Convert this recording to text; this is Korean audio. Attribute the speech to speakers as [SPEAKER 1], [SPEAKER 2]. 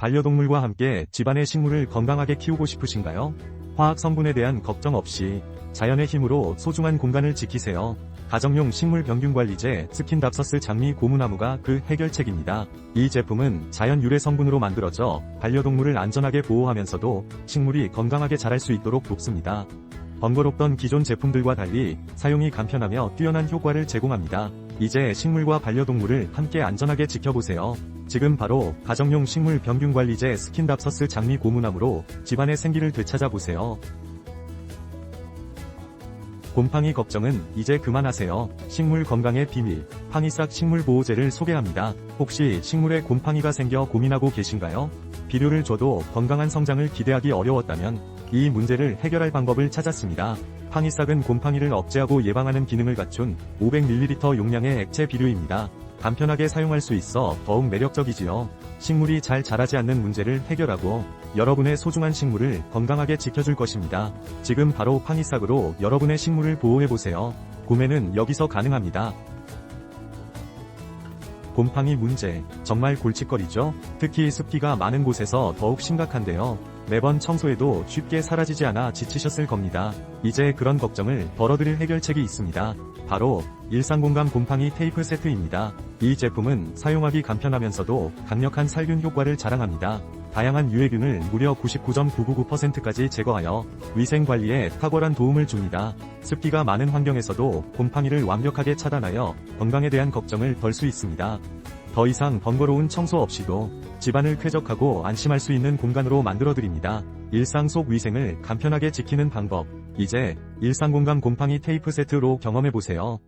[SPEAKER 1] 반려동물과 함께 집안의 식물을 건강하게 키우고 싶으신가요? 화학 성분에 대한 걱정 없이 자연의 힘으로 소중한 공간을 지키세요. 가정용 식물 병균 관리제 스킨답서스 장미 고무나무가 그 해결책입니다. 이 제품은 자연 유래 성분으로 만들어져 반려동물을 안전하게 보호하면서도 식물이 건강하게 자랄 수 있도록 돕습니다. 번거롭던 기존 제품들과 달리 사용이 간편하며 뛰어난 효과를 제공합니다. 이제 식물과 반려동물을 함께 안전하게 지켜보세요. 지금 바로 가정용 식물 병균 관리제 스킨답서스 장미 고무나무로 집안의 생기를 되찾아보세요. 곰팡이 걱정은 이제 그만하세요. 식물 건강의 비밀, 팡이싹 식물 보호제를 소개합니다. 혹시 식물에 곰팡이가 생겨 고민하고 계신가요? 비료를 줘도 건강한 성장을 기대하기 어려웠다면 이 문제를 해결할 방법을 찾았습니다. 팡이싹은 곰팡이를 억제하고 예방하는 기능을 갖춘 500ml 용량의 액체 비료입니다. 간편하게 사용할 수 있어 더욱 매력적이지요. 식물이 잘 자라지 않는 문제를 해결하고 여러분의 소중한 식물을 건강하게 지켜줄 것입니다. 지금 바로 팡이싹으로 여러분의 식물을 보호해보세요. 구매는 여기서 가능합니다. 곰팡이 문제, 정말 골칫거리죠? 특히 습기가 많은 곳에서 더욱 심각한데요. 매번 청소해도 쉽게 사라지지 않아 지치셨을 겁니다. 이제 그런 걱정을 덜어드릴 해결책이 있습니다. 바로 일상공감 곰팡이 테이프 세트입니다. 이 제품은 사용하기 간편하면서도 강력한 살균 효과를 자랑합니다. 다양한 유해균을 무려 99.999%까지 제거하여 위생 관리에 탁월한 도움을 줍니다. 습기가 많은 환경에서도 곰팡이를 완벽하게 차단하여 건강에 대한 걱정을 덜 수 있습니다. 더 이상 번거로운 청소 없이도 집안을 쾌적하고 안심할 수 있는 공간으로 만들어드립니다. 일상 속 위생을 간편하게 지키는 방법. 이제 일상공감 곰팡이 테이프 세트로 경험해보세요.